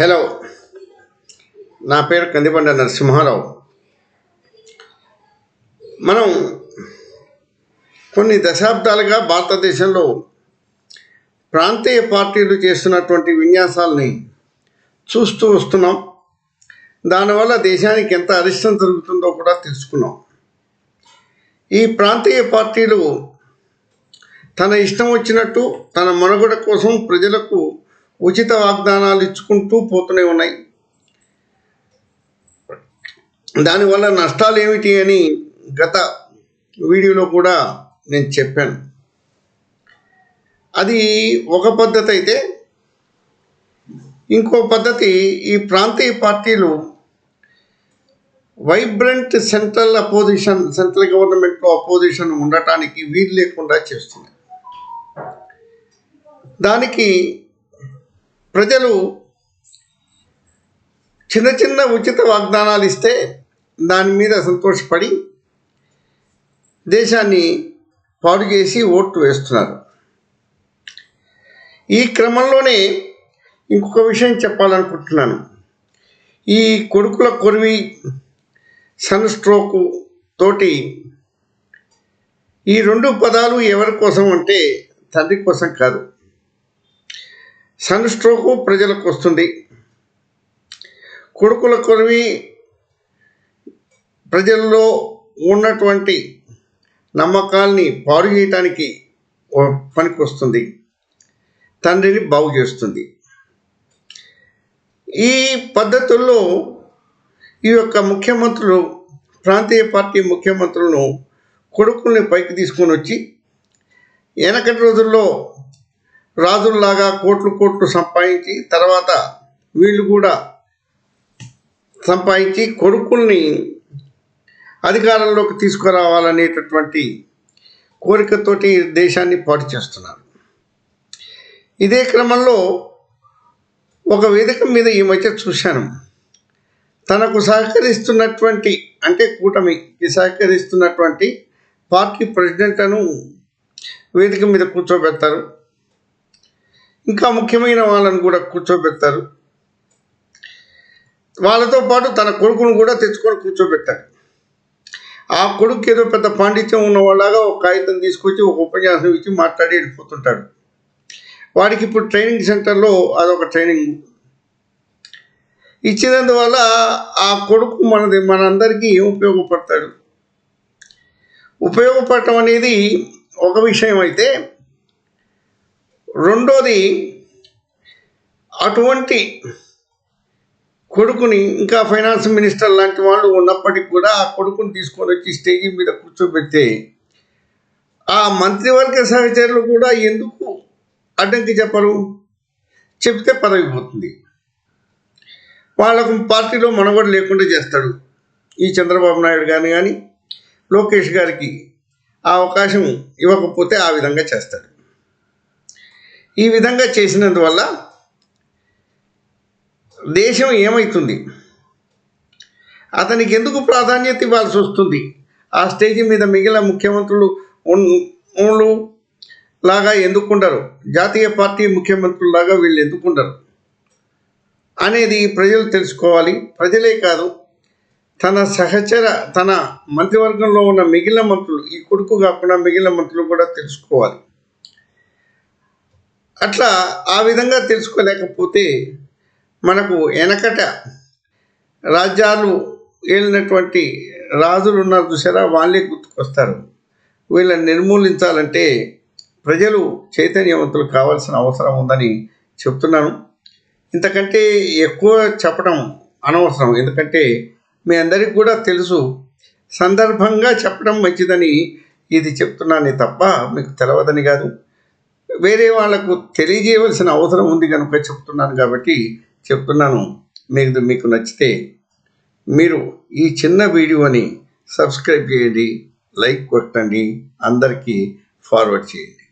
Hello నా పేరు కందిబండ నరసింహారావు. మనం కొన్ని దశాబ్దాలుగా భారతదేశంలో ప్రాంతీయ పార్టీలు చేస్తున్నటువంటి విన్యాసాలని చూస్తూ వస్తున్నాం. దానివల్ల దేశానికి ఎంత అరిష్టం జరుగుతుందో కూడా తెలుసుకున్నాం. ఈ ప్రాంతీయ పార్టీలు తన ఇష్టం వచ్చినట్టు తన మనుగడ కోసం ప్రజలకు ఉచిత వాగ్దానాలు ఇచ్చుకుంటూ పోతూనే ఉన్నాయి. దానివల్ల నష్టాలు ఏమిటి అని గత వీడియోలో కూడా నేను చెప్పాను. అది ఒక పద్ధతి అయితే ఇంకో పద్ధతి ఈ ప్రాంతీయ పార్టీలు వైబ్రెంట్ సెంట్రల్ అపోజిషన్ సెంట్రల్ గవర్నమెంట్లో అపోజిషన్ ఉండటానికి వీలు లేకుండా చేస్తున్నాయి. దానికి ప్రజలు చిన్న చిన్న ఉచిత వాగ్దానాలు ఇస్తే దాని మీద సంతోషపడి దేశాన్ని పాడు చేసి ఓట్లు వేస్తున్నారు. ఈ క్రమంలోనే ఇంకొక విషయం చెప్పాలనుకుంటున్నాను. ఈ కొడుకుల కొరివి సన్ స్ట్రోకు తోటి ఈ రెండు పదాలు ఎవరి కోసం అంటే తండ్రి కోసం కాదు. సన్ స్ట్రోకు ప్రజలకు వస్తుంది. కొడుకుల కొరివి ప్రజల్లో ఉన్నటువంటి నమ్మకాల్ని పాడు చేయటానికి పనికి వస్తుంది తండ్రిని బాగు చేస్తుంది. ఈ పద్ధతుల్లో ఈ యొక్క ముఖ్యమంత్రులు ప్రాంతీయ పార్టీ ముఖ్యమంత్రులను కొడుకుల్ని పైకి తీసుకొని వచ్చి వెనకటి రోజుల్లో రాజుల్లాగా కోట్లు కోట్లు సంపాదించి తర్వాత వీళ్ళు కూడా సంపాదించి కొడుకుల్ని అధికారంలోకి తీసుకురావాలనేటటువంటి కోరికతోటి దేశాన్ని పాటు చేస్తున్నారు. ఇదే క్రమంలో ఒక వేదిక మీద ఈ మధ్య చూశాను. తనకు సహకరిస్తున్నటువంటి అంటే కూటమికి సహకరిస్తున్నటువంటి పార్టీ ప్రెసిడెంట్లను వేదిక మీద కూర్చోబెడతారు. ఇంకా ముఖ్యమైన వాళ్ళని కూడా కూర్చోబెడతారు. వాళ్ళతో పాటు తన కొడుకును కూడా తెచ్చుకొని కూర్చోబెట్టారు ఆ కొడుకు ఏదో పెద్ద పాండిత్యం ఉన్నవాళ్ళగా ఒక కాగితం తీసుకొచ్చి ఒక ఉపన్యాసం ఇచ్చి మాట్లాడి వెళ్ళిపోతుంటాడు. వాడికి ఇప్పుడు ట్రైనింగ్ సెంటర్లో అదొక ట్రైనింగ్. ఇచ్చినందువల్ల ఆ కొడుకు మనది మనందరికీ ఏం ఉపయోగపడతాడు? ఉపయోగపడటం అనేది ఒక విషయం అయితే రెండోది అటువంటి కొడుకుని ఇంకా ఫైనాన్స్ మినిస్టర్ లాంటి వాళ్ళు ఉన్నప్పటికీ కూడా ఆ కొడుకుని తీసుకొని వచ్చి స్టేజీ మీద కూర్చోబెడితే ఆ మంత్రివర్గ సహచరులు కూడా ఎందుకు అడ్డంకి చెప్పరు? చెప్తే పదవి పోతుంది. వాళ్ళకు పార్టీలో మనగడ లేకుండా చేస్తాడు. ఈ చంద్రబాబు నాయుడు కానీ కానీ లోకేష్ గారికి ఆ అవకాశం ఇవ్వకపోతే ఆ విధంగా చేస్తాడు. ఈ విధంగా చేసినందువల్ల దేశం ఏమవుతుంది అతనికి ఎందుకు ప్రాధాన్యత ఇవ్వాల్సి వస్తుంది? ఆ స్టేజ్ మీద మిగిలిన ముఖ్యమంత్రులు ఓన్లు లాగా ఎందుకుండరు? జాతీయ పార్టీ ముఖ్యమంత్రులాగా వీళ్ళు ఎందుకుండరు? అనేది ప్రజలు తెలుసుకోవాలి. ప్రజలే కాదు తన సహచర తన మంత్రివర్గంలో ఉన్న మిగిలిన మంత్రులు ఈ కొడుకు కాకుండా మిగిలిన మంత్రులు కూడా తెలుసుకోవాలి. అట్లా ఆ విధంగా తెలుసుకోలేకపోతే మనకు వెనకట రాజ్యాలు ఏలినటువంటి రాజులు ఉన్నారు చూసారా? వాళ్ళే గుర్తుకొస్తారు. వీళ్ళని నిర్మూలించాలంటే ప్రజలు చైతన్యవంతులు కావాల్సిన అవసరం ఉందని చెప్తున్నాను. ఇంతకంటే ఎక్కువ చెప్పడం అనవసరం. ఎందుకంటే మీ అందరికీ కూడా తెలుసు సందర్భంగా చెప్పడం మంచిదని ఇది చెప్తున్నానే తప్ప మీకు తెలవదని కాదు. వేరే వాళ్ళకు తెలియజేయవలసిన అవసరం ఉంది కనుక చెప్తున్నాను కాబట్టి చెప్తున్నాను. మీకు మీకు నచ్చితే మీరు ఈ చిన్న వీడియోని సబ్స్క్రైబ్ చేయండి లైక్ కొట్టండి అందరికీ ఫార్వర్డ్ చేయండి.